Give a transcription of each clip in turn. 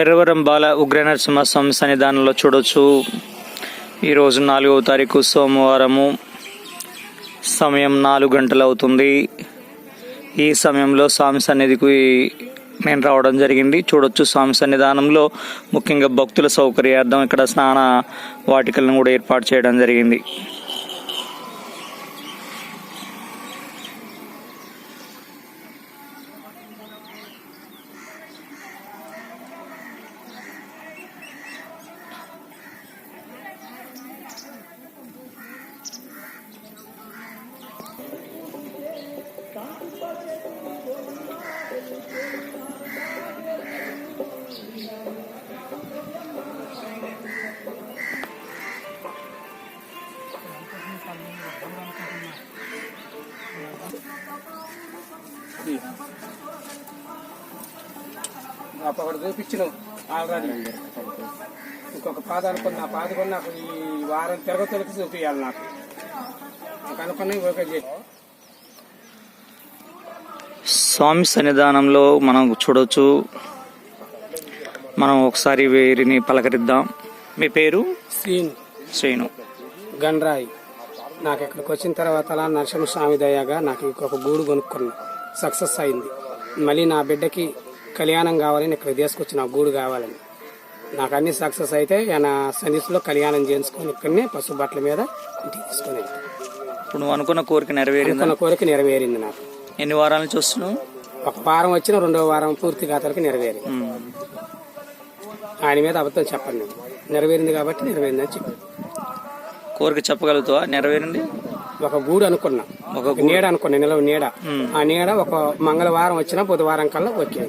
ఎర్రవరం బాల ఉగ్రనరసింహస్వామి సన్నిధానంలో చూడొచ్చు. ఈరోజు నాలుగవ తారీఖు సోమవారము. సమయం నాలుగు గంటలు అవుతుంది. ఈ సమయంలో స్వామి సన్నిధికి నేను రావడం జరిగింది. చూడొచ్చు స్వామి సన్నిధానంలో ముఖ్యంగా భక్తుల సౌకర్యార్థం ఇక్కడ స్నాన వాటికలను కూడా ఏర్పాటు చేయడం జరిగింది. అప్పుడు చూపించిన ఆల్రెడీ. ఇంకొక పాద అనుకున్న పాద కూడా నాకు ఈ వారం తిరగతులకి చూపించాలి నాకు. నాకు అనుకున్నవి ఓకే చేసి స్వామి సన్నిధానంలో మనం చూడొచ్చు. మనం ఒకసారి వీరిని పలకరిద్దాం. మీ పేరు? సీన్ శ్రీను. గండ్రాయి. నాకు ఇక్కడికి వచ్చిన తర్వాత అలా నరసింహస్వామి దయగా నాకు ఇంకొక గూడు కొనుక్కున్నా. సక్సెస్ అయింది. మళ్ళీ నా బిడ్డకి కళ్యాణం కావాలని ఇక్కడ తీసుకొచ్చి నా గూడు కావాలని. నాకు అన్ని సక్సెస్ అయితే ఆయన సన్నిధిలో కళ్యాణం చేయించుకొని ఇక్కడనే పసుపు బట్టల మీద ఇంటికి తీసుకొని. ఇప్పుడు నువ్వు అనుకున్న కోరిక నెరవేరిందా? అనుకున్న కోరిక నెరవేరింది నాకు. ఎన్ని వారాల నుంచి వస్తున్నావు ఒక వారం వచ్చిన రెండో వారం పూర్తి ఖాతాలకి నెరవేరింది. ఉమ్. ఆయన మీద అబద్ధం చెప్పండి నెరవేరింది కాబట్టి నెరవేరిందని చెప్పి కోరిక చెప్పగలుగుతావా? నెరవేరింది? ఒక గూడు అనుకున్నా. ఒక నీడ అనుకున్నా నిలవ నీడ. ఆ నీడ ఒక మంగళవారం వచ్చినా బుధవారం కల్లా ఓకే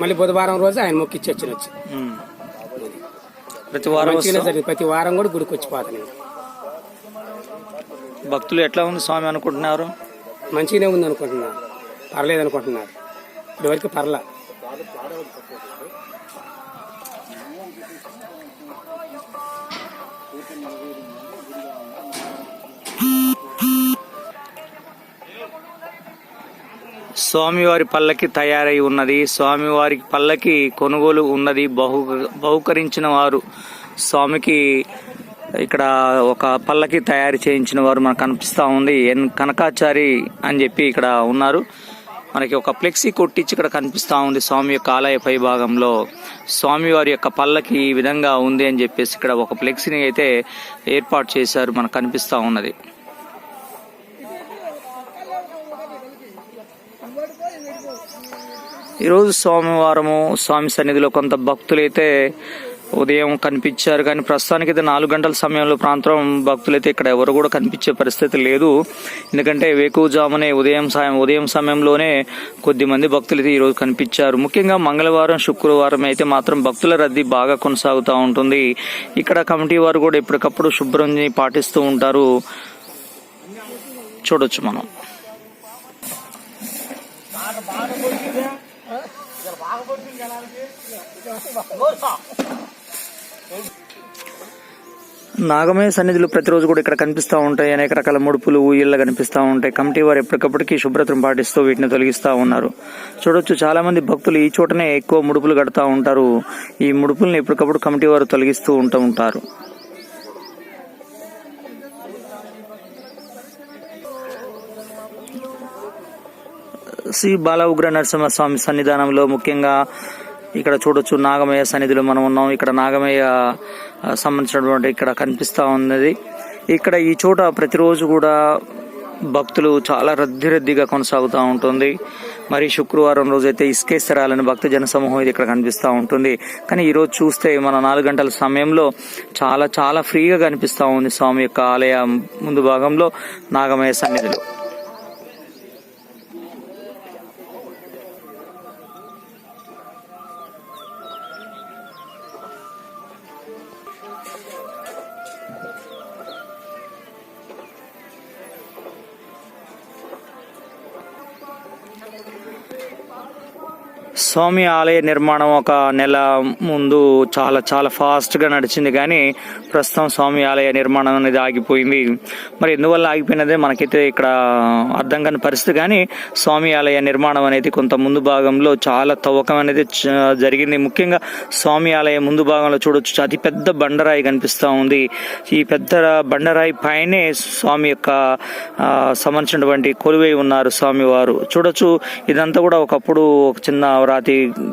మళ్ళీ బుధవారం రోజు ఆయన మొక్కిచ్చి వచ్చిన వచ్చి. ప్రతి వారం? జరిగింది. ప్రతి వారం కూడా గుడికి వచ్చిపోతాను నేను. భక్తులు ఎట్లా ఉంది స్వామి అనుకుంటున్నారు? మంచిగానే ఉంది అనుకుంటున్నా పర్లేదు అనుకుంటున్నారు. ఇప్పటివరకు పర్లా. స్వామివారి పల్లకి తయారై ఉన్నది. స్వామివారి పల్లకి కొనుగోలు ఉన్నది. బహు బహుకరించిన వారు స్వామికి ఇక్కడ ఒక పల్లకి తయారు చేయించిన వారు మనకు కనిపిస్తా ఉంది. ఎన్ కనకాచారి అని చెప్పి ఇక్కడ ఉన్నారు. మనకి ఒక ఫ్లెక్సీ కొట్టించి ఇక్కడ కనిపిస్తా ఉంది స్వామి యొక్క ఆలయ పై భాగంలో. స్వామివారి యొక్క పల్లకి ఈ విధంగా ఉంది అని చెప్పేసి ఇక్కడ ఒక ఫ్లెక్సీని అయితే ఏర్పాటు చేశారు. మనకు కనిపిస్తా ఉన్నది. ఈరోజు సోమవారము స్వామి సన్నిధిలో కొంత భక్తులైతే ఉదయం కనిపించారు కానీ ప్రస్తుతానికి అయితే నాలుగు గంటల సమయంలో ప్రాంతం భక్తులైతే ఇక్కడ ఎవరు కూడా కనిపించే పరిస్థితి లేదు. ఎందుకంటే వేకువజామునే ఉదయం సాయం ఉదయం సమయంలోనే కొద్దిమంది భక్తులు అయితే ఈరోజు కనిపించారు. ముఖ్యంగా మంగళవారం శుక్రవారం అయితే మాత్రం భక్తుల రద్దీ బాగా కొనసాగుతూ ఉంటుంది. ఇక్కడ కమిటీ వారు కూడా ఎప్పటికప్పుడు శుభ్రం పాటిస్తూ ఉంటారు. చూడొచ్చు మనం. నాగమయ సన్నిధులు ప్రతిరోజు కూడా ఇక్కడ కనిపిస్తూ ఉంటాయి. అనేక రకాల ముడుపులు ఊయళ్ళు కనిపిస్తూ ఉంటాయి. కమిటీ వారు ఎప్పటికప్పటికి శుభ్రతను పాటిస్తూ వీటిని తొలగిస్తూ ఉన్నారు. చూడొచ్చు చాలామంది భక్తులు ఈ చోటనే ఎక్కువ ముడుపులు కడతా ఉంటారు. ఈ ముడుపుల్ని ఎప్పటికప్పుడు కమిటీ వారు తొలగిస్తూ ఉంటూ ఉంటారు. శ్రీ బాల ఉగ్ర నరసింహస్వామి సన్నిధానంలో ముఖ్యంగా ఇక్కడ చూడొచ్చు నాగమయ్య సన్నిధిలో మనం ఉన్నాం. ఇక్కడ నాగమయ్య సంబంధించినటువంటి ఇక్కడ కనిపిస్తూ ఉన్నది. ఇక్కడ ఈ చోట ప్రతిరోజు కూడా భక్తులు చాలా రద్దీ రద్దీగా కొనసాగుతూ ఉంటుంది. మరి శుక్రవారం రోజైతే ఇసుకేస్తరాలని భక్త జన సమూహం ఇది ఇక్కడ కనిపిస్తూ ఉంటుంది. కానీ ఈరోజు చూస్తే మన నాలుగు గంటల సమయంలో చాలా చాలా ఫ్రీగా కనిపిస్తూ ఉంది స్వామి యొక్క ఆలయ ముందు భాగంలో నాగమయ్య సన్నిధిలో. స్వామి ఆలయ నిర్మాణం ఒక నెల ముందు చాలా చాలా ఫాస్ట్గా నడిచింది. కానీ ప్రస్తుతం స్వామి ఆలయ నిర్మాణం అనేది ఆగిపోయింది. మరి ఎందువల్ల ఆగిపోయినదే మనకైతే ఇక్కడ అర్థం కాని పరిస్థితి. కానీ స్వామి ఆలయ నిర్మాణం అనేది కొంత ముందు భాగంలో చాలా తవ్వకం అనేది చ- జరిగింది. ముఖ్యంగా స్వామి ఆలయ ముందు భాగంలో చూడొచ్చు అతి పెద్ద బండరాయి కనిపిస్తూ ఉంది. ఈ పెద్ద బండరాయి పైనే స్వామి యొక్క సంబంధించినటువంటి కొలువై ఉన్నారు స్వామి వారు చూడొచ్చు ఇదంతా కూడా ఒకప్పుడు ఒక చిన్న రాతి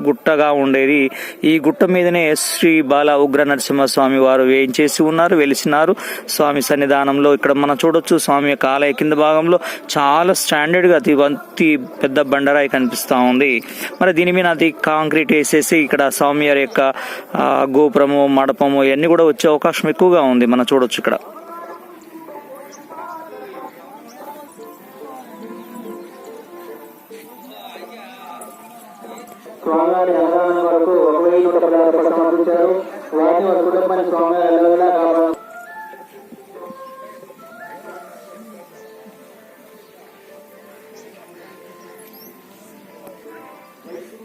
గుట్టగా ఉండేది. ఈ గుట్ట మీదనే శ్రీ బాల ఉగ్ర నరసింహ స్వామి వారు వేయించేసి ఉన్నారు వెలిసినారు. స్వామి సన్నిధానంలో ఇక్కడ మనం చూడొచ్చు స్వామి యొక్క ఆలయ కింద భాగంలో చాలా స్టాండర్డ్గా అతి వంతి పెద్ద బండరాయి కనిపిస్తా ఉంది. మరి దీని మీద అది కాంక్రీట్ వేసేసి ఇక్కడ స్వామి వారి యొక్క గోపురము మడపము ఇవన్నీ కూడా వచ్చే అవకాశం ఎక్కువగా ఉంది. మనం చూడొచ్చు ఇక్కడ. స్వామివారి అన్నదానం వరకు ఒక వెయ్యి నూట పదహారు రూపాయలు సమర్పించారు వారిని వారి కుటుంబాన్ని స్వామివారి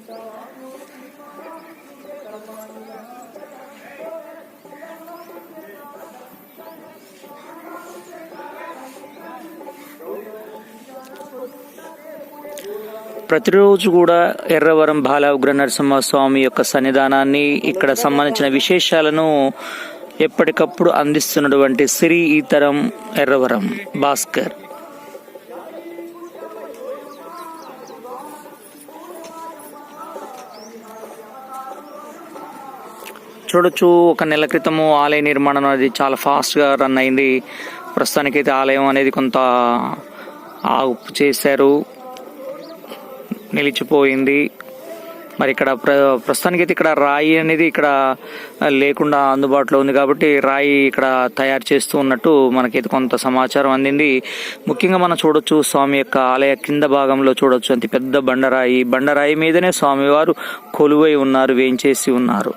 Thank you. ప్రతిరోజు కూడా ఎర్రవరం బాల ఉగ్ర నరసింహ స్వామి యొక్క సన్నిధానాన్ని ఇక్కడ సంబంధించిన విశేషాలను ఎప్పటికప్పుడు అందిస్తున్నటువంటి శ్రీ ఈతరం ఎర్రవరం భాస్కర్. చూడొచ్చు ఒక నెల క్రితము ఆలయ నిర్మాణం అనేది చాలా ఫాస్ట్గా రన్ అయింది. ప్రస్తుతానికైతే ఆలయం అనేది కొంత ఆపు చేశారు. నిలిచిపోయింది. మరి ఇక్కడ ప్ర ప్రస్తుతానికైతే ఇక్కడ రాయి అనేది ఇక్కడ లేకుండా అందుబాటులో ఉంది కాబట్టి రాయి ఇక్కడ తయారు చేస్తూ ఉన్నట్టు మనకైతే కొంత సమాచారం అందింది. ముఖ్యంగా మనం చూడొచ్చు స్వామి యొక్క ఆలయ కింద భాగంలో చూడొచ్చు. అంత పెద్ద బండరాయి. బండరాయి మీదనే స్వామివారు కొలువై ఉన్నారు వేయించేసి ఉన్నారు.